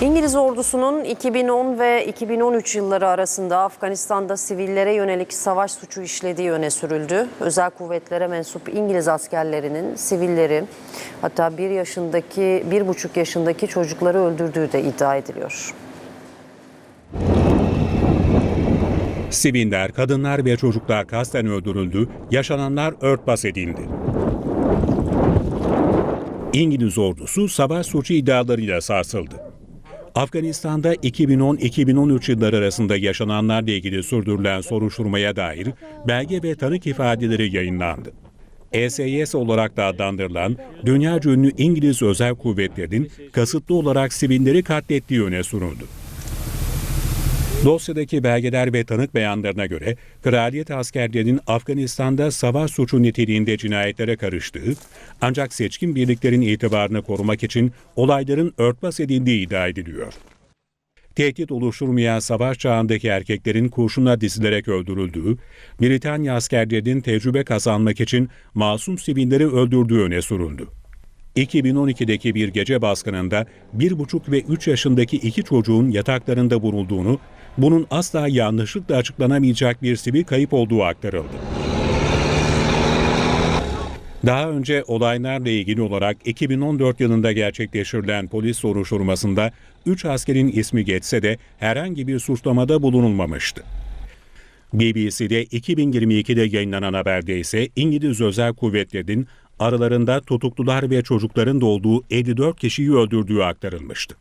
İngiliz ordusunun 2010 ve 2013 yılları arasında Afganistan'da sivillere yönelik savaş suçu işlediği öne sürüldü. Özel kuvvetlere mensup İngiliz askerlerinin sivilleri hatta bir yaşındaki, bir buçuk yaşındaki çocukları öldürdüğü de iddia ediliyor. Siviller, kadınlar ve çocuklar kasten öldürüldü, yaşananlar örtbas edildi. İngiliz ordusu savaş suçu iddialarıyla sarsıldı. Afganistan'da 2010-2013 yılları arasında yaşananlarla ilgili sürdürülen soruşturmaya dair belge ve tanık ifadeleri yayınlandı. ESYS olarak da adlandırılan dünya ünlü İngiliz özel kuvvetlerinin kasıtlı olarak sivilleri katlettiği öne sürüldü. Dosyadaki belgeler ve tanık beyanlarına göre kraliyet askerlerinin Afganistan'da savaş suçu niteliğinde cinayetlere karıştığı ancak seçkin birliklerin itibarını korumak için olayların örtbas edildiği iddia ediliyor. Tehdit oluşturmayan savaş çağındaki erkeklerin kurşuna dizilerek öldürüldüğü, Britanya askerlerinin tecrübe kazanmak için masum sivilleri öldürdüğü öne sürüldü. 2012'deki bir gece baskınında 1,5 ve 3 yaşındaki iki çocuğun yataklarında vurulduğunu, bunun asla yanlışlıkla açıklanamayacak bir sivil kayıp olduğu aktarıldı. Daha önce olaylarla ilgili olarak 2014 yılında gerçekleştirilen polis soruşturmasında 3 askerin ismi geçse de herhangi bir suçlamada bulunulmamıştı. BBC'de 2022'de yayınlanan haberde ise İngiliz özel kuvvetlerinin aralarında tutuklular ve çocukların da olduğu 54 kişiyi öldürdüğü aktarılmıştı.